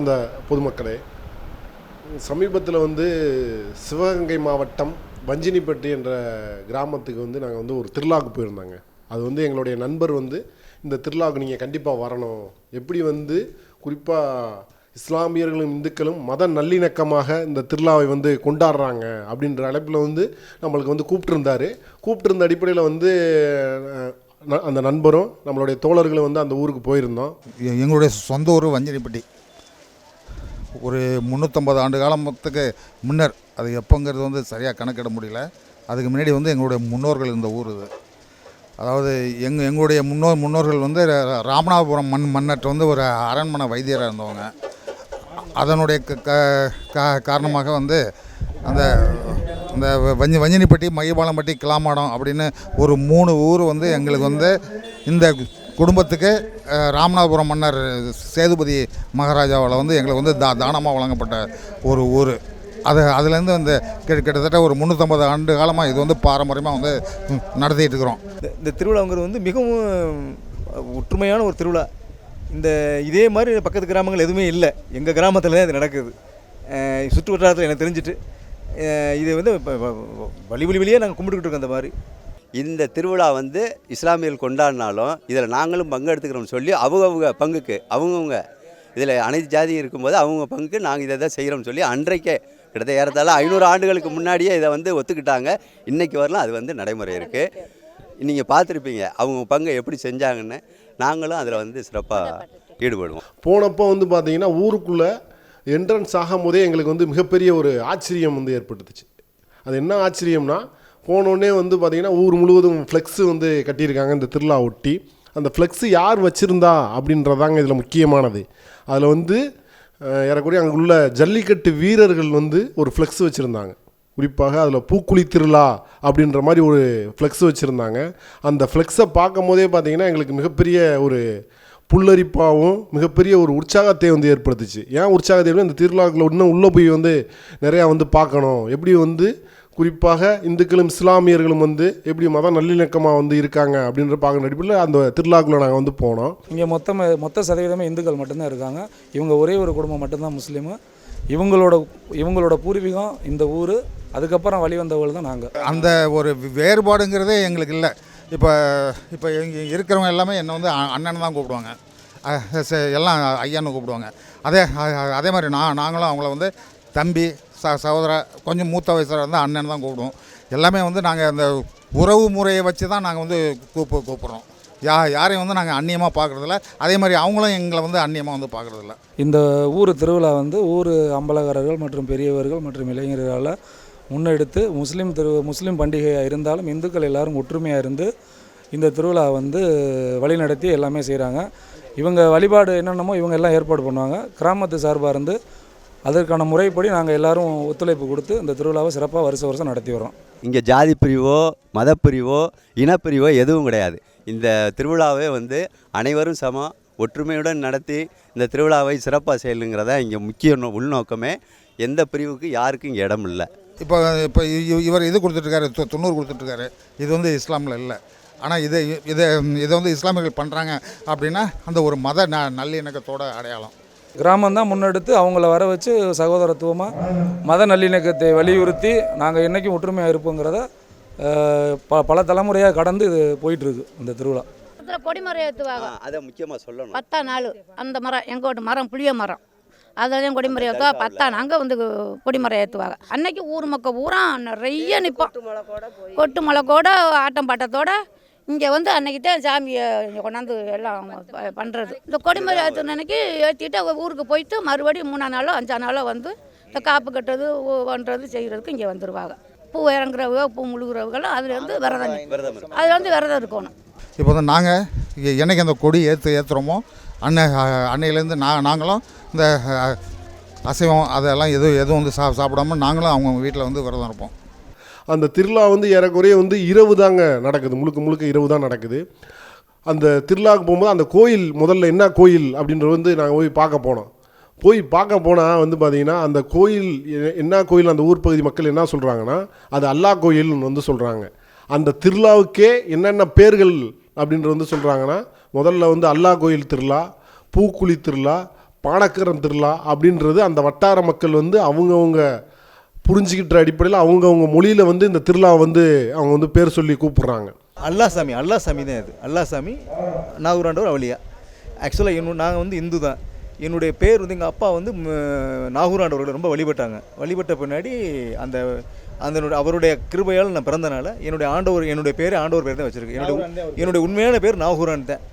அன்பார்ந்த பொதுமக்களே சமீபத்தில் வந்து சிவகங்கை மாவட்டம் வஞ்சினிப்பட்டி என்ற கிராமத்துக்கு வந்து நாங்கள் வந்து ஒரு திருவிழாவுக்கு போயிருந்தாங்க. அது வந்து எங்களுடைய நண்பர் வந்து இந்த திருவிழாவுக்கு நீங்கள் கண்டிப்பாக வரணும். எப்படி வந்து குறிப்பாக இஸ்லாமியர்களும் இந்துக்களும் மத நல்லிணக்கமாக இந்த திருவிழாவை வந்து கொண்டாடுறாங்க அப்படின்ற அழைப்பில் வந்து நம்மளுக்கு வந்து கூப்பிட்டுருந்தாரு. கூப்பிட்டுருந்த அடிப்படையில் வந்து ந- அந்த நண்பரும் நம்மளுடைய தோழர்களும் வந்து அந்த ஊருக்கு போயிருந்தோம். எங்களுடைய சொந்த ஊர் வஞ்சனிப்பட்டி. ஒரு முந்நூற்றம்பது ஆண்டு காலத்துக்கு முன்னர் அது எப்போங்கிறது வந்து சரியாக கணக்கிட முடியல. அதுக்கு முன்னாடி வந்து எங்களுடைய முன்னோர்கள் இந்த ஊர் இது. அதாவது எங் எங்களுடைய முன்னோர் முன்னோர்கள் வந்து ராமநாதபுரம் மண் மன்னற்ற வந்து ஒரு அரண்மனை வைத்தியராக இருந்தவங்க. அதனுடைய க க- காரணமாக வந்து அந்த அந்த வஞ்சி வஞ்சினிப்பட்டி மையபாலம்பட்டி கிளாமாடம் அப்படின்னு ஒரு மூணு ஊர் வந்து எங்களுக்கு வந்து இந்த குடும்பத்துக்கு ராமநாதபுரம் மன்னர் சேதுபதி மகாராஜாவால் வந்து எங்களுக்கு வந்து தா தானமாக வழங்கப்பட்ட ஒரு ஊர். அது அதுலேருந்து வந்து கிட்டத்தட்ட ஒரு முந்நூற்றம்பது ஆண்டு காலமாக இது வந்து பாரம்பரியமாக வந்து நடத்திட்டு இருக்கிறோம். இந்த- திருவிழாங்கிறது வந்து மிகவும் ஒற்றுமையான ஒரு திருவிழா. இந்த இதே மாதிரி பக்கத்து கிராமங்கள் எதுவுமே இல்லை. எங்கள் கிராமத்தில் தான் இது நடக்குது. சுற்று வட்டாரத்தில் எனக்கு தெரிஞ்சுட்டு இதை இது வந்து வழி வழி வழியே நாங்கள் கும்பிட்டுக்கிட்டு இருக்கோம் அந்த மாதிரி. இந்த திருவிழா வந்து இஸ்லாமியர்கள் கொண்டாடினாலும் இதில் நாங்களும் பங்கெடுத்துக்கிறோம்னு சொல்லி அவங்கவுங்க பங்குக்கு அவங்கவுங்க இதில் அனைத்து ஜாதியும் இருக்கும்போது அவங்க பங்குக்கு நாங்கள் இதை தான் செய்கிறோம்னு சொல்லி அன்றைக்கே கிட்டத்தட்ட ஏறத்தாழ ஐநூறு ஆண்டுகளுக்கு முன்னாடியே இதை வந்து ஒத்துக்கிட்டாங்க. இன்றைக்கி வரலாம் அது வந்து நடைமுறை இருக்குது நீங்கள் பார்த்துருப்பீங்க அவங்க பங்கை எப்படி செஞ்சாங்கன்னு. நாங்களும் அதில் வந்து சிறப்பாக ஈடுபடுவோம். போனப்போ வந்து பார்த்தீங்கன்னா ஊருக்குள்ளே என்ட்ரன்ஸ் ஆகும் போதே எங்களுக்கு வந்து மிகப்பெரிய ஒரு ஆச்சரியம் வந்து ஏற்பட்டுச்சு. அது என்ன ஆச்சரியம்னா போனோடனே வந்து பார்த்திங்கன்னா ஊர் முழுவதும் ஃப்ளெக்ஸு வந்து கட்டியிருக்காங்க. இந்த திருவிழா ஒட்டி. அந்த ஃப்ளெக்ஸு யார் வச்சுருந்தா அப்படின்றதாங்க இதில் முக்கியமானது. அதில் வந்து ஏறக்குறைய அங்கே உள்ள ஜல்லிக்கட்டு வீரர்கள் வந்து ஒரு ஃப்ளெக்ஸ் வச்சுருந்தாங்க. குறிப்பாக அதில் பூக்குழி திருவிழா அப்படின்ற மாதிரி ஒரு ஃப்ளெக்ஸ் வச்சுருந்தாங்க. அந்த ஃப்ளெக்ஸை பார்க்கும் போதே பார்த்தீங்கன்னா எங்களுக்கு மிகப்பெரிய ஒரு புல்லரிப்பாகவும் மிகப்பெரிய ஒரு உற்சாகத்தை வந்து ஏற்படுத்துச்சு. ஏன் உற்சாகத்தை? ஏற்படுத்தி இந்த திருவிழாக்குள்ள இன்னும் உள்ளே போய் வந்து நிறையா வந்து பார்க்கணும். எப்படி வந்து குறிப்பாக இந்துக்களும் இஸ்லாமியர்களும் வந்து எப்படி மத நல்லிணக்கமாக வந்து இருக்காங்க அப்படின்ற பார்க்குற அடிப்படையில் அந்த திருவிழாக்குள்ளே நாங்கள் வந்து போனோம். இங்கே மொத்தம் மொத்த சதவீதமே இந்துக்கள் மட்டும்தான் இருக்காங்க. இவங்க ஒரே ஒரு குடும்பம் மட்டும்தான் முஸ்லீமு. இவங்களோட இவங்களோட பூர்வீகம் இந்த ஊர் அதுக்கப்புறம் வழி வந்தவர்கள் தான் நாங்கள் அந்த ஒரு வேறுபாடுங்கிறதே எங்களுக்கு இல்லை. இப்போ இப்போ இங்கே இருக்கிறவங்க எல்லாமே என்னை வந்து அ- அண்ணன் தான் கூப்பிடுவாங்க. எல்லாம் ஐயான்னு கூப்பிடுவாங்க. அதே அதே மாதிரி நான் நாங்களும் அவங்கள வந்து தம்பி ச சகோதர கொஞ்சம் மூத்த வயசில் இருந்தால் அண்ணன் தான் கூப்பிடுவோம். எல்லாமே வந்து நாங்கள் அந்த உறவு முறையை வச்சு தான் நாங்கள் வந்து கூப்ப கூப்பிட்றோம். யா யாரையும் வந்து நாங்கள் அந்நியமாக பார்க்குறதில்ல அதே மாதிரி அவங்களும் எங்களை வந்து அந்நியமாக வந்து பார்க்குறதில்ல இந்த ஊர் திருவிழா வந்து ஊர் அம்பலகாரர்கள் மற்றும் பெரியவர்கள் மற்றும் இளைஞர்களால் முன்னெடுத்து முஸ்லீம் திரு முஸ்லீம் பண்டிகையாக இருந்தாலும் இந்துக்கள் எல்லோரும் ஒற்றுமையாக இருந்து இந்த திருவிழா வந்து வழிநடத்தி எல்லாமே செய்கிறாங்க இவங்க வழிபாடு என்னென்னமோ இவங்க எல்லாம் ஏற்பாடு பண்ணுவாங்க. கிராமத்து சார்பாக இருந்து அதற்கான முறைப்படி நாங்கள் எல்லாரும் ஒத்துழைப்பு கொடுத்து இந்த திருவிழாவை சிறப்பாக வருஷ வருஷம் நடத்தி வரோம் இங்கே ஜாதி பிரிவோ மதப்பிரிவோ இனப்பிரிவோ எதுவும் கிடையாது. இந்த திருவிழாவே வந்து அனைவரும் சமம் ஒற்றுமையுடன் நடத்தி இந்த திருவிழாவை சிறப்பாக செய்யலுங்கிறதா இங்கே முக்கிய உள்நோக்கமே. எந்த பிரிவுக்கு யாருக்கும் இங்கே இடம் இல்லை. இப்போ இப்போ இவர் இது கொடுத்துட்ருக்காரு தொண்ணூறு கொடுத்துட்ருக்காரு இது வந்து இஸ்லாமில் இல்லை. ஆனால் இதை இதை இதை வந்து இஸ்லாமியர்கள் பண்ணுறாங்க அப்படின்னா அந்த ஒரு மத ந நல்லிணக்கத்தோட அடையாளம். கிராமம் தான் முன்னெடுத்து அவங்கள வர வச்சு சகோதரத்துவமாக மத நல்லிணக்கத்தை வலியுறுத்தி நாங்கள் என்றைக்கும் ஒற்றுமையாக இருப்போங்கிறத ப பல தலைமுறையாக கடந்து இது போயிட்டுருக்கு இந்த திருவிழா. கொடிமரம் ஏற்றுவாங்க அதை முக்கியமாக சொல்லணும். பத்தாம் நாள். அந்த மரம் எங்கோட்டு மரம் புளிய மரம். அதுலேயும் கொடிமரம் ஏற்றுவா பத்தாம் அங்கே வந்து கொடிமரம் ஏற்றுவாங்க அன்னைக்கு ஊர் மக்கள் பூரா நிறைய நிற்போம் கொட்டு மலைக்கோட ஆட்டம் பாட்டத்தோட இங்கே வந்து அன்னைக்கு தான் சாமியை இங்கே கொண்டாந்து எல்லாம் பண்ணுறது இந்த கொடிமரம் ஏற்றுன அன்னைக்கு ஏற்றிட்டு ஊருக்கு போயிட்டு மறுபடியும் மூணாம் நாளோ அஞ்சாம் நாளோ வந்து இந்த காப்பு கட்டுறது பண்ணுறது செய்கிறதுக்கு இங்கே வந்துடுவாங்க பூ இறங்குறவங்க பூ முழுகிறவங்களும் அதில் வந்து விரதம் விரதம் இருக்கும். அதில் வந்து விரதம் இருக்கணும். இப்போ வந்து நாங்கள் என்னைக்கு அந்த கொடி ஏற்று ஏற்றுறோமோ அன்னை அன்னையிலேருந்து நான் நாங்களும் இந்த அசைவம் அதெல்லாம் எதுவும் எதுவும் வந்து சா சாப்பிடாம நாங்களும் அவங்க வீட்டில் வந்து விரதம் இருப்போம். அந்த திருவிழா வந்து ஏறக்குறைய வந்து இரவு தாங்க நடக்குது. முழுக்க முழுக்க இரவு தான் நடக்குது. அந்த திருவிழாவுக்கு போகும்போது அந்த கோயில் முதல்ல என்ன கோயில் அப்படின்றது வந்து நாங்கள் போய் பார்க்க போனோம். போய் பார்க்க போனால் வந்து பார்த்திங்கன்னா அந்த கோயில் என்ன கோயில் அந்த ஊர் பகுதி மக்கள் என்ன சொல்கிறாங்கன்னா அது அல்லாஹ் கோயில்னு வந்து சொல்கிறாங்க அந்த திருவிழாவுக்கே என்னென்ன பேர்கள் அப்படின்றது வந்து சொல்கிறாங்கன்னா முதல்ல வந்து அல்லாஹ் கோயில் திருவிழா பூக்குழி திருவிழா பானக்கரம் திருவிழா அப்படின்றது அந்த வட்டார மக்கள் வந்து அவங்கவுங்க புரிஞ்சுக்கிட்ட அடிப்படையில் அவங்கவுங்க மொழியில் வந்து இந்த திருவிழா வந்து அவங்க வந்து பேர் சொல்லி கூப்பிடுறாங்க. அல்லா சாமி அல்லா சாமி தான் இது. அல்லா சாமி நாகூராண்டவர் அவளியா ஆக்சுவலாக என்ன நாங்கள் வந்து இந்து தான். என்னுடைய பேர் வந்து எங்கள் அப்பா வந்து நாகூராண்டவர்களை ரொம்ப வழிபட்டாங்க. வழிபட்ட பின்னாடி அந்த அந்த அவருடைய கிருபையால் நான் பிறந்தனால என்னுடைய ஆண்டவர் என்னுடைய பேர் ஆண்டவர் பேர் தான் வச்சுருக்கு. என்னுடைய என்னுடைய உண்மையான பேர் நாகூரான் தான்.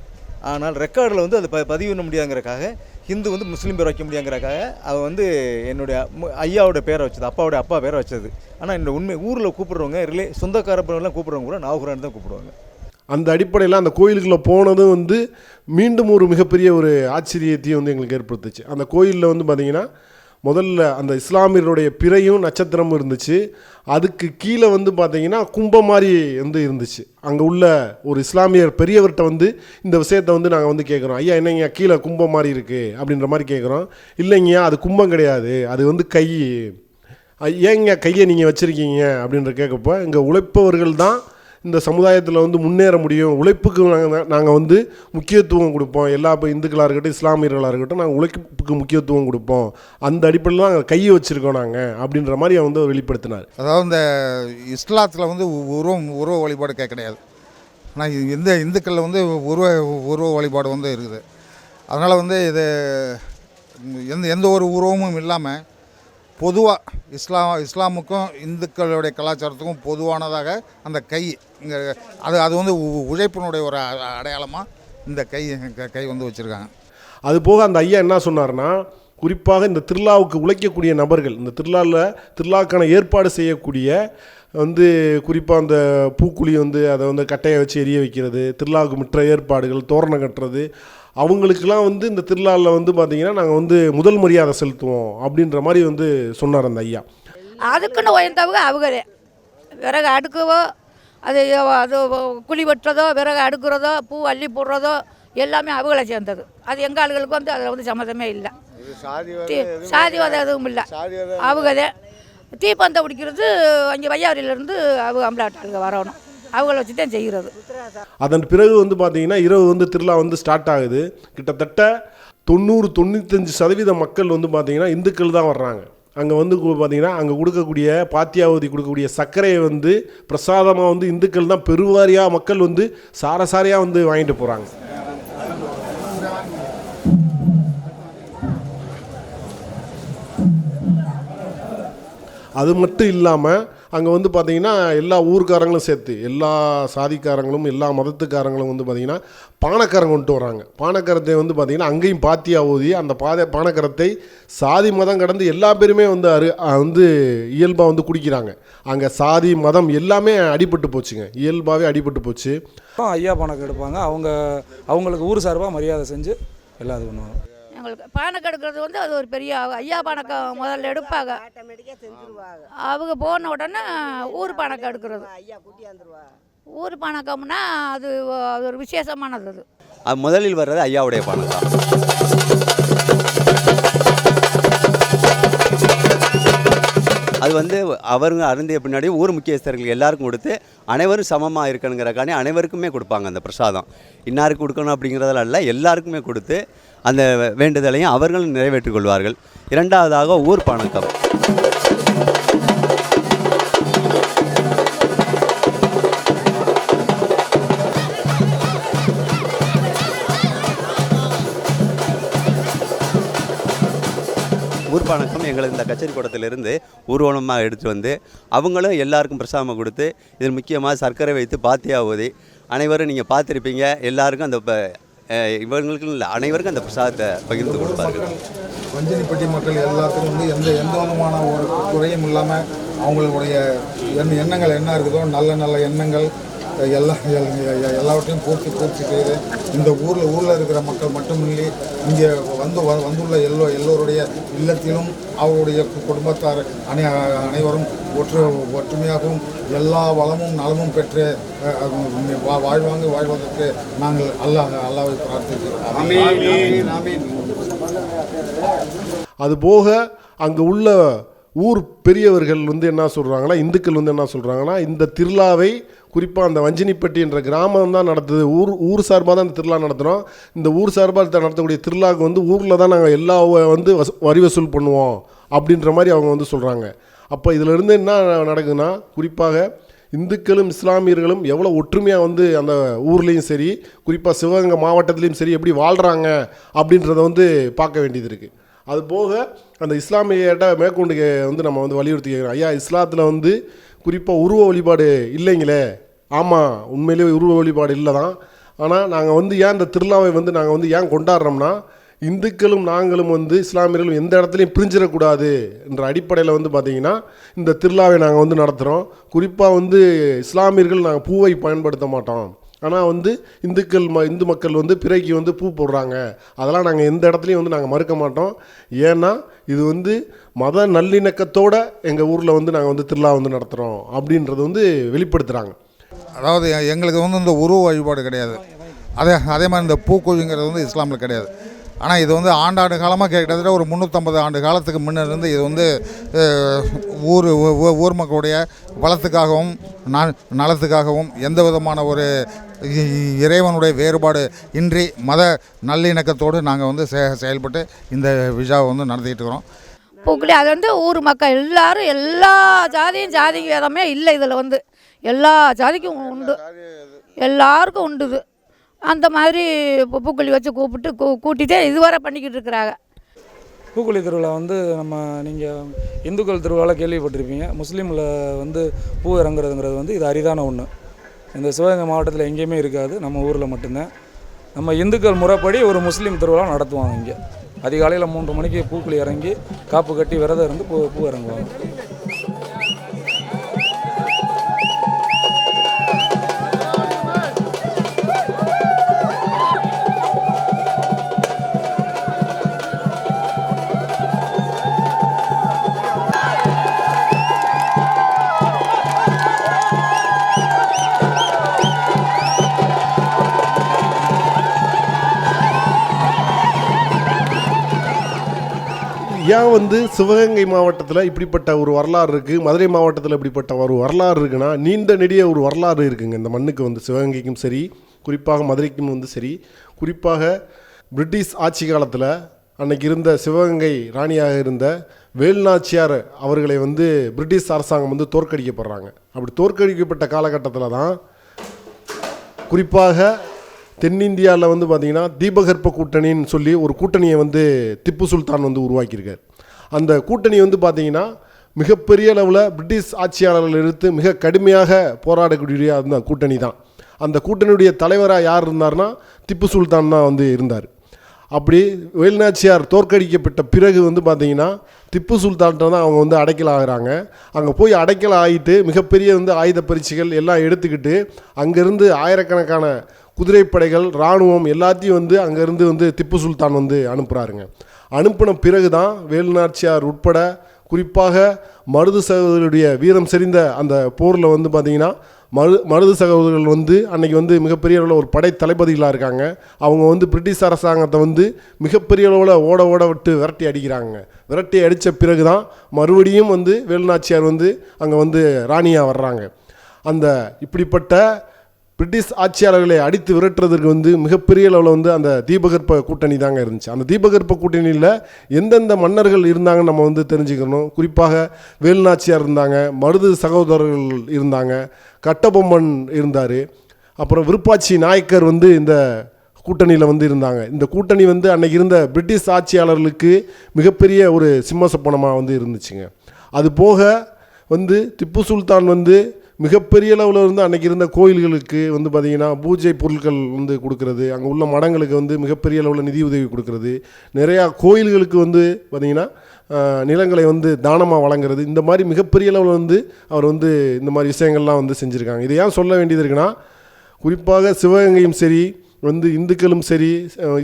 ஆனால் ரெக்கார்டில் வந்து அதை ப பதிவு பண்ண முடியாங்கிறக்காக ஹிந்து வந்து முஸ்லீம் பேர் வைக்க முடியாங்கிறக்காக அவள் வந்து என்னுடைய ஐயாவோட பேரை வச்சது அப்பாவோட அப்பா பேரை வச்சது. ஆனால் என்னோட உண்மை ஊரில் கூப்பிடுறவங்க ரிலே சொந்தக்காரப்பெல்லாம் கூப்பிடுறவங்க கூட நாகூரான் தான் கூப்பிடுவாங்க. அந்த அடிப்படையில் அந்த கோயிலுக்குள்ளே போனதும் வந்து மீண்டும் ஒரு மிகப்பெரிய ஒரு ஆச்சரியத்தையும் வந்து எங்களுக்கு ஏற்படுத்துச்சு. அந்த கோயிலில் வந்து பார்த்திங்கன்னா முதல்ல அந்த இஸ்லாமியருடைய பிறையும் நட்சத்திரமும் இருந்துச்சு. அதுக்கு கீழே வந்து பார்த்தீங்கன்னா கும்பம் மாதிரி வந்து இருந்துச்சு. அங்கே உள்ள ஒரு இஸ்லாமியர் பெரியவர்கிட்ட வந்து இந்த விஷயத்தை வந்து நாங்கள் வந்து கேட்குறோம் ஐயா என்னங்க கீழே கும்பம் மாதிரி இருக்குது அப்படின்ற மாதிரி கேட்குறோம் இல்லைங்கய்யா அது கும்பம் கிடையாது. அது வந்து கை. ஏங்க கையை நீங்கள் வச்சுருக்கீங்க? அப்படின்ற கேட்கப்போ இங்கே உழைப்பவர்கள் தான் இந்த சமுதாயத்தில் வந்து முன்னேற முடியும். உழைப்புக்கு நாங்கள் நாங்கள் வந்து முக்கியத்துவம் கொடுப்போம். எல்லா இப்போ இந்துக்களாக இருக்கட்டும் இஸ்லாமியர்களாக இருக்கட்டும் நாங்கள் உழைப்புக்கு முக்கியத்துவம் கொடுப்போம். அந்த அடிப்படையில் தான் நாங்கள் கையை வச்சுருக்கோம் நாங்கள் அப்படின்ற மாதிரி அவர் வந்து வெளிப்படுத்தினார். அதாவது இந்த இஸ்லாத்தில் வந்து உருவம் உருவ வழிபாடு கிடையாது. ஆனால் இந்த இந்துக்களில் வந்து உருவ உருவ வழிபாடு வந்து இருக்குது. அதனால் வந்து இது எந்த எந்த ஒரு உருவமும் இல்லாமல் பொதுவாக இஸ்லாம் இஸ்லாமுக்கும் இந்துக்களுடைய கலாச்சாரத்துக்கும் பொதுவானதாக அந்த கை இங்கே அது அது வந்து உ- உழைப்பினுடைய ஒரு அடையாளமாக இந்த கை க- கை வந்து வச்சுருக்காங்க. அது போக அந்த ஐயா என்ன சொன்னார்னா குறிப்பாக இந்த திருவிழாவுக்கு உழைக்கக்கூடிய நபர்கள் இந்த திருவிழாவில் திருவிழாக்கான ஏற்பாடு செய்யக்கூடிய வந்து குறிப்பாக அந்த பூக்குழி வந்து அதை வந்து கட்டையை வச்சு எரிய வைக்கிறது திருவிழாவுக்கு மற்ற ஏற்பாடுகள் தோரணம் கட்டுறது அவங்களுக்கெல்லாம் வந்து இந்த திருவிழாவில் வந்து பார்த்திங்கன்னா நாங்கள் வந்து முதல் மரியாதை செலுத்துவோம் அப்படின்ற மாதிரி வந்து சொன்னார் அந்த ஐயா. அதுக்குன்னு உயர்ந்தவங்க அவங்களே. விறகு அடுக்கவோ அது அது குழி வெட்டுறதோ விறகு அடுக்கிறதோ பூ அள்ளி போடுறதோ எல்லாமே அவங்கள சேர்ந்தது. அது எங்கள் ஆளுகளுக்கு வந்து அதில் வந்து சம்மதமே இல்லை. தீ- சாதிவாதம் எதுவும் இல்லை. அவங்களே. தீப்பந்தம் பிடிக்கிறது அங்கே வையாரியிலேருந்து அவங்க அம்பலாட்டாளுங்க வரணும். அவங்கள வச்சு தான் செய்கிறது அதன் பிறகு வந்து பார்த்தீங்கன்னா இரவு வந்து திருவிழா வந்து ஸ்டார்ட் ஆகுது. கிட்டத்தட்ட தொண்ணூறு தொண்ணூத்தஞ்சு சதவீத மக்கள் வந்து பார்த்தீங்கன்னா இந்துக்கள் தான் வர்றாங்க. அங்கே வந்து பார்த்தீங்கன்னா அங்கே கொடுக்கக்கூடிய பாத்தியாவதி கொடுக்கக்கூடிய சர்க்கரையை வந்து பிரசாதமாக வந்து இந்துக்கள் தான் பெருவாரியாக மக்கள் வந்து சாரசாரியாக வந்து வாங்கிட்டு போகிறாங்க அது மட்டும் இல்லாமல் அங்கே வந்து பார்த்திங்கன்னா எல்லா ஊர்க்காரங்களும் சேர்த்து எல்லா சாதிக்காரங்களும் எல்லா மதத்துக்காரங்களும் வந்து பார்த்திங்கன்னா பானக்கரம் கொண்டு வராங்க. பானக்கரத்தை வந்து பார்த்திங்கன்னா அங்கேயும் பாத்தியா ஊதி அந்த பாதை பானக்கரத்தை சாதி மதம் கடந்து எல்லா பேருமே வந்து அரு வந்து இயல்பாக வந்து குடிக்கிறாங்க. அங்கே சாதி மதம் எல்லாமே அடிபட்டு போச்சுங்க. இயல்பாகவே அடிபட்டு போச்சு. ஐயா பானக்கம் எடுப்பாங்க. அவங்க அவங்களுக்கு ஊர் சார்பாக மரியாதை செஞ்சு எல்லா இது பண்ணுவாங்க. எங்களுக்கு பானக்கம் எடுக்கிறது வந்து அது ஒரு பெரிய ஐயா பானக்கம் முதல்ல எடுப்பாங்க. அவங்க போன உடனே ஊர் பானக்கம் எடுக்கிறது ஊர் பானக்கம்னா அது அது ஒரு விசேஷமானது அது. அது முதலில் வர்றது ஐயாவுடைய பணம் அது வந்து அவருங்க அருந்திய பின்னாடி ஊர் முக்கியஸ்தர்கள் எல்லாருக்கும் கொடுத்து அனைவரும் சமமாக இருக்கணுங்கிறக்காண்டி அனைவருக்குமே கொடுப்பாங்க அந்த பிரசாதம். இன்னாருக்கு கொடுக்கணும் அப்படிங்கிறதெல்லாம் இல்லை எல்லாருக்குமே கொடுத்து அந்த வேண்டுதலையும் அவர்களும் நிறைவேற்றிக் கொள்வார்கள். இரண்டாவதாக ஊர் பணக்கம் வணக்கம் எங்களுக்கு இந்த கச்சேரி கூடத்திலிருந்து ஊர்வலமாக எடுத்து வந்து அவங்களும் எல்லாருக்கும் பிரசாமம் கொடுத்து இதில் முக்கியமாக சர்க்கரை வைத்து பாத்தியா ஊதி அனைவரும் நீங்கள் பார்த்துருப்பீங்க. எல்லாருக்கும் அந்த ப- இவங்களுக்கும் இல்லை அனைவருக்கும் அந்த பிரசாதத்தை பகிர்ந்து கொடுப்பார்கள். வஞ்சனிப்பட்டி மக்கள் எல்லாத்துக்கும் வந்து எந்த எந்த விதமான ஒரு குறையும் இல்லாமல் அவங்களுடைய எண்ணங்கள் என்ன இருக்குதோ நல்ல நல்ல எண்ணங்கள் எல்லா எல்லாவற்றையும் பூர்த்தி பூர்த்தி செய்து இந்த ஊரில் ஊரில் இருக்கிற மக்கள் மட்டுமின்றி இங்கே வந்து வ- வந்துள்ள எல்லோ எல்லோருடைய இல்லத்திலும் அவருடைய குடும்பத்தார் அனை அனைவரும் ஒற்று ஒற்றுமையாகவும் எல்லா வளமும் நலமும் பெற்று வாழ்வாங்கு வாழ்வதற்கு நாங்கள் அல்லாஹ் அல்லாவை பிரார்த்திக்கிறோம். அது போக அங்கே உள்ள ஊர் பெரியவர்கள் வந்து என்ன சொல்கிறாங்கன்னா இந்துக்கள் வந்து என்ன சொல்கிறாங்கன்னா இந்த திருவிழாவை குறிப்பாக அந்த வஞ்சினிப்பட்டின்ற கிராமம் தான் நடத்துது ஊர் ஊர் சார்பாக தான் இந்த திருவிழா நடத்துகிறோம் இந்த ஊர் சார்பாக நடத்தக்கூடிய திருவிழாவுக்கு வந்து ஊரில் தான் நாங்கள் எல்லா வந்து வசூ வரி வசூல் பண்ணுவோம். அப்படின்ற மாதிரி அவங்க வந்து சொல்கிறாங்க அப்போ இதிலிருந்து என்ன நடக்குதுன்னா குறிப்பாக இந்துக்களும் இஸ்லாமியர்களும் எவ்வளோ ஒற்றுமையாக வந்து அந்த ஊர்லேயும் சரி குறிப்பாக சிவகங்கை மாவட்டத்துலேயும் சரி எப்படி வாழ்கிறாங்க அப்படின்றத வந்து பார்க்க வேண்டியது இருக்குது அது போக அந்த இஸ்லாமியர்கிட்ட மேற்கொண்டு வந்து நம்ம வந்து வலியுறுத்தி கேட்குறோம் ஐயா இஸ்லாத்தில் வந்து குறிப்பாக உருவ வழிபாடு இல்லைங்களே? ஆமாம் உண்மையிலேயே உருவ வழிபாடு இல்லை தான் ஆனால் நாங்கள் வந்து ஏன் இந்த திருவிழாவை வந்து நாங்கள் வந்து ஏன் கொண்டாடுறோம்னா இந்துக்களும் நாங்களும் வந்து இஸ்லாமியர்களும் எந்த இடத்துலையும் பிரிஞ்சிடக்கூடாது என்ற அடிப்படையில் வந்து பார்த்திங்கன்னா இந்த திருவிழாவை நாங்கள் வந்து நடத்துகிறோம் குறிப்பாக வந்து இஸ்லாமியர்கள் நாங்கள் பூவை பயன்படுத்த மாட்டோம். ஆனால் வந்து இந்துக்கள் ம இந்து மக்கள் வந்து பிறைக்கு வந்து பூ போடுறாங்க. அதெல்லாம் நாங்கள் எந்த இடத்துலையும் வந்து நாங்கள் மறுக்க மாட்டோம். ஏன்னா இது வந்து மத நல்லிணக்கத்தோடு எங்கள் ஊரில் வந்து நாங்கள் வந்து திருவிழா வந்து நடத்துகிறோம் அப்படின்றது வந்து வெளிப்படுத்துகிறாங்க அதாவது எங்களுக்கு வந்து இந்த உருவ வழிபாடு கிடையாது. அதே அதே மாதிரி இந்த பூக்குழிங்கிறது வந்து இஸ்லாமில் கிடையாது. ஆனால் இது வந்து ஆண்டாண்டு காலமாக கிட்டத்தட்ட ஒரு முந்நூற்றம்பது ஆண்டு காலத்துக்கு முன்னிருந்து இது வந்து ஊர் ஊ- ஊர் மக்களுடைய வளத்துக்காகவும் நான் நலத்துக்காகவும் எந்த விதமான ஒரு இறைவனுடைய வேறுபாடு இன்றி மத நல்லிணக்கத்தோடு நாங்கள் வந்து செ செயல்பட்டு இந்த விழாவை வந்து நடத்திக்கிட்டு இருக்கிறோம். பூக்குழி அது வந்து ஊர் மக்கள் எல்லாரும் எல்லா ஜாதியும் ஜாதி வேதமே இல்லை இதில் வந்து. எல்லா ஜாதிக்கும் உண்டு. எல்லாருக்கும் உண்டு இது அந்த மாதிரி பூ- பூக்குழி வச்சு கூப்பிட்டு கூ கூட்டிகிட்டே இதுவரை பண்ணிக்கிட்டு இருக்கிறாங்க. பூக்குழி திருவிழா வந்து நம்ம நீங்கள் இந்துக்கள் திருவிழாவில் கேள்விப்பட்டிருப்பீங்க. முஸ்லீமில் வந்து பூ இறங்குறதுங்கிறது வந்து இது அரிதான ஒன்று இந்த சிவகங்கை மாவட்டத்தில் எங்கேயுமே இருக்காது. நம்ம ஊரில் மட்டும்தான். நம்ம இந்துக்கள் முறைப்படி ஒரு முஸ்லீம் திருவிழா நடத்துவாங்க இங்கே. அதிகாலையில் மூன்று மணிக்கு பூக்குழி இறங்கி காப்பு கட்டி விரதம் இருந்து பூ பூ இறங்குவாங்க. ஏன் வந்து சிவகங்கை மாவட்டத்தில் இப்படிப்பட்ட ஒரு வரலாறு இருக்குது மதுரை மாவட்டத்தில் இப்படிப்பட்ட ஒரு வரலாறு இருக்குன்னா நீண்ட நெடிய ஒரு வரலாறு இருக்குங்க. இந்த மண்ணுக்கு வந்து சிவகங்கைக்கும் சரி குறிப்பாக மதுரைக்கும் வந்து சரி. குறிப்பாக பிரிட்டிஷ் ஆட்சி காலத்தில் அன்னைக்கு இருந்த சிவகங்கை ராணியாக இருந்த வேல்நாச்சியார் அவர்களை வந்து பிரிட்டிஷ் அரசாங்கம் வந்து தோற்கடிக்கப்படுறாங்க. அப்படி தோற்கடிக்கப்பட்ட காலகட்டத்தில் தான் குறிப்பாக தென்னிந்தியாவில் வந்து பார்த்திங்கன்னா தீபகற்ப கூட்டணின்னு சொல்லி ஒரு கூட்டணியை வந்து திப்பு சுல்தான் வந்து உருவாக்கியிருக்கார். அந்த கூட்டணி வந்து பார்த்திங்கன்னா மிகப்பெரிய அளவில் பிரிட்டிஷ் ஆட்சியாளர்கள் எடுத்து மிக கடுமையாக போராடக்கூடிய அந்த கூட்டணி தான். அந்த கூட்டணியுடைய தலைவராக யார் இருந்தார்னா திப்பு சுல்தான் தான் வந்து இருந்தார். அப்படி வேலுநாச்சியார் தோற்கடிக்கப்பட்ட பிறகு வந்து பார்த்தீங்கன்னா திப்பு சுல்தான்கிட்ட தான் அவங்க வந்து அடைக்கல் ஆகிறாங்க. அங்கே போய் அடைக்கல் ஆகிட்டு மிகப்பெரிய வந்து ஆயுத பரீட்சைகள் எல்லாம் எடுத்துக்கிட்டு அங்கேருந்து ஆயிரக்கணக்கான குதிரைப்படைகள் இராணுவம் எல்லாத்தையும் வந்து அங்கேருந்து வந்து திப்பு சுல்தான் வந்து அனுப்புகிறாருங்க அனுப்பின பிறகு தான் வேலுநாச்சியார் உட்பட குறிப்பாக மருது சகோதரருடைய வீரம் செறிந்த அந்த போரில் வந்து பார்த்திங்கன்னா மரு மருது சகோதரர்கள் வந்து அன்னைக்கு வந்து மிகப்பெரிய அளவில் ஒரு படை தளபதிகளாக இருக்காங்க. அவங்க வந்து பிரிட்டிஷ் அரசாங்கத்தை வந்து மிகப்பெரிய அளவில் ஓட ஓட விட்டு விரட்டி அடிக்கிறாங்க. விரட்டி அடித்த பிறகு தான் மறுபடியும் வந்து வேலுநாச்சியார் வந்து அங்கே வந்து ராணியாக வர்றாங்க. அந்த இப்படிப்பட்ட பிரிட்டிஷ் ஆட்சியாளர்களை அடித்து விரட்டுறதுக்கு வந்து மிகப்பெரிய அளவில் வந்து அந்த தீபகற்ப கூட்டணி தாங்க இருந்துச்சு. அந்த தீபகற்ப கூட்டணியில் எந்தெந்த மன்னர்கள் இருந்தாங்கன்னு நம்ம வந்து தெரிஞ்சுக்கணும். குறிப்பாக வேலுநாச்சியார் இருந்தாங்க மருது சகோதரர்கள் இருந்தாங்க கட்டபொம்மன் இருந்தார் அப்புறம் விருப்பாச்சி நாயக்கர் வந்து இந்த கூட்டணியில் வந்து இருந்தாங்க. இந்த கூட்டணி வந்து அன்னைக்கு இருந்த பிரிட்டிஷ் ஆட்சியாளர்களுக்கு மிகப்பெரிய ஒரு சிம்மசப்பனமாக வந்து இருந்துச்சுங்க. அது போக வந்து திப்பு சுல்தான் வந்து மிகப்பெரிய அளவில் இருந்து அன்றைக்கி இருந்த கோயில்களுக்கு வந்து பார்த்திங்கன்னா பூஜை பொருட்கள் வந்து கொடுக்கறது. அங்கே உள்ள மடங்களுக்கு வந்து மிகப்பெரிய அளவில் நிதி உதவி கொடுக்கறது. நிறையா கோயில்களுக்கு வந்து பார்த்திங்கன்னா நிலங்களை வந்து தானமாக வழங்குறது. இந்த மாதிரி மிகப்பெரிய அளவில் வந்து அவர் வந்து இந்த மாதிரி விஷயங்கள்லாம் வந்து செஞ்சுருக்காங்க. இதை ஏன் சொல்ல வேண்டியது இருக்குன்னா குறிப்பாக சிவகங்கையும் சரி வந்து இந்துக்களும் சரி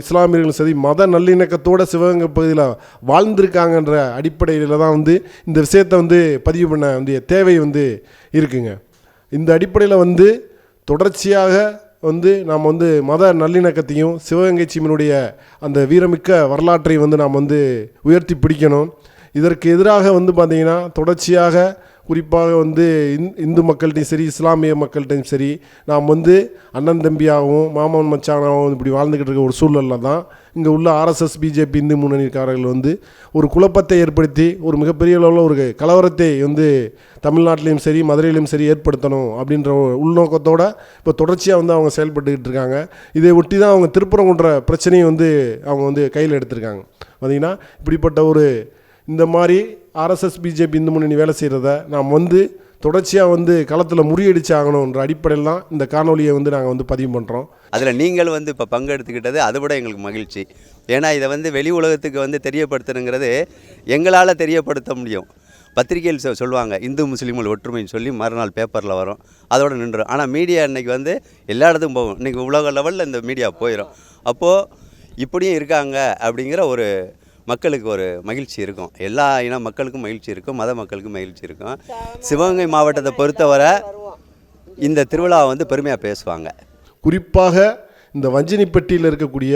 இஸ்லாமியர்களும் சரி மத நல்லிணக்கத்தோடு சிவகங்கை பகுதியில் வாழ்ந்திருக்காங்கன்ற அடிப்படையில் தான் வந்து இந்த விஷயத்தை வந்து பதிவு பண்ண வேண்டிய தேவை வந்து இருக்குங்க. இந்த அடிப்படையில் வந்து தொடர்ச்சியாக வந்து நாம் வந்து மத நல்லிணக்கத்தையும் சிவகங்கை சீமனுடைய அந்த வீரமிக்க வரலாற்றை வந்து நாம் வந்து உயர்த்தி பிடிக்கணும். இதற்கு எதிராக வந்து பார்த்திங்கன்னா தொடர்ச்சியாக குறிப்பாக வந்து இந் இந்து மக்கள்கிட்டையும் சரி இஸ்லாமிய மக்கள்கிட்டையும் சரி நாம் வந்து அண்ணன் தம்பியாகவும் மாமன் மச்சானாகவும் இப்படி வாழ்ந்துக்கிட்டு இருக்க ஒரு சூழலில் தான் இங்கே உள்ள ஆர்எஸ்எஸ் பிஜேபி இந்து முன்னணிக்காரர்கள் வந்து ஒரு குழப்பத்தை ஏற்படுத்தி ஒரு மிகப்பெரிய அளவில் ஒரு கலவரத்தை வந்து தமிழ்நாட்டிலையும் சரி மதுரையிலையும் சரி ஏற்படுத்தணும் அப்படின்ற உள்நோக்கத்தோடு இப்போ தொடர்ச்சியாக வந்து அவங்க செயல்பட்டுக்கிட்டு இருக்காங்க. இதை ஒட்டி தான் அவங்க திருப்பரங்குன்ற பிரச்சனையை வந்து அவங்க வந்து கையில் எடுத்திருக்காங்க. பார்த்தீங்கன்னா இப்படிப்பட்ட ஒரு இந்த மாதிரி ஆர்எஸ்எஸ் பிஜேபி இந்து முன்னணி வேலை செய்கிறத நாம் வந்து தொடர்ச்சியாக வந்து களத்தில் முறியடிச்சு ஆகணுன்ற அடிப்படையில் தான் இந்த காணொலியை வந்து நாங்கள் வந்து பதிவு பண்ணுறோம் அதில் நீங்கள் வந்து இப்போ பங்கெடுத்துக்கிட்டது அதை விட எங்களுக்கு மகிழ்ச்சி. ஏன்னா இதை வந்து வெளி உலகத்துக்கு வந்து தெரியப்படுத்தணுங்கிறது எங்களால் தெரியப்படுத்த முடியும். பத்திரிகையில் சொல்லுவாங்க இந்து முஸ்லீம்கள் ஒற்றுமைன்னு சொல்லி மறுநாள் பேப்பரில் வரும். அதோட நின்றுடும் ஆனால் மீடியா இன்றைக்கி வந்து எல்லா இடத்துக்கும் போகும். இன்றைக்கி உலக லெவலில் இந்த மீடியா போயிடும் அப்போது இப்படியும் இருக்காங்க அப்படிங்கிற ஒரு மக்களுக்கு ஒரு மகிழ்ச்சி இருக்கும். எல்லா இன மக்களுக்கும் மகிழ்ச்சி இருக்கும் மத மக்களுக்கும் மகிழ்ச்சி இருக்கும். சிவகங்கை மாவட்டத்தை பொறுத்தவரை இந்த திருவிழாவை வந்து பெருமையாக பேசுவாங்க. குறிப்பாக இந்த வஞ்சினிப்பட்டியில் இருக்கக்கூடிய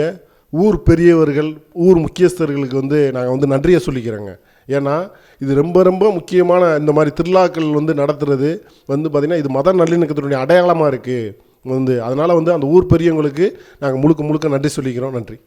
ஊர் பெரியவர்கள் ஊர் முக்கியஸ்தர்களுக்கு வந்து நாங்கள் வந்து நன்றியை சொல்லிக்கிறோங்க. ஏன்னா இது ரொம்ப ரொம்ப முக்கியமான இந்த மாதிரி திருவிழாக்கள் வந்து நடத்துறது வந்து பார்த்திங்கன்னா இது மத நல்லிணக்கத்தினுடைய அடையாளமாக இருக்குது வந்து அதனால் வந்து அந்த ஊர் பெரியவங்களுக்கு நாங்கள் முழுக்க முழுக்க நன்றி சொல்லிக்கிறோம். நன்றி.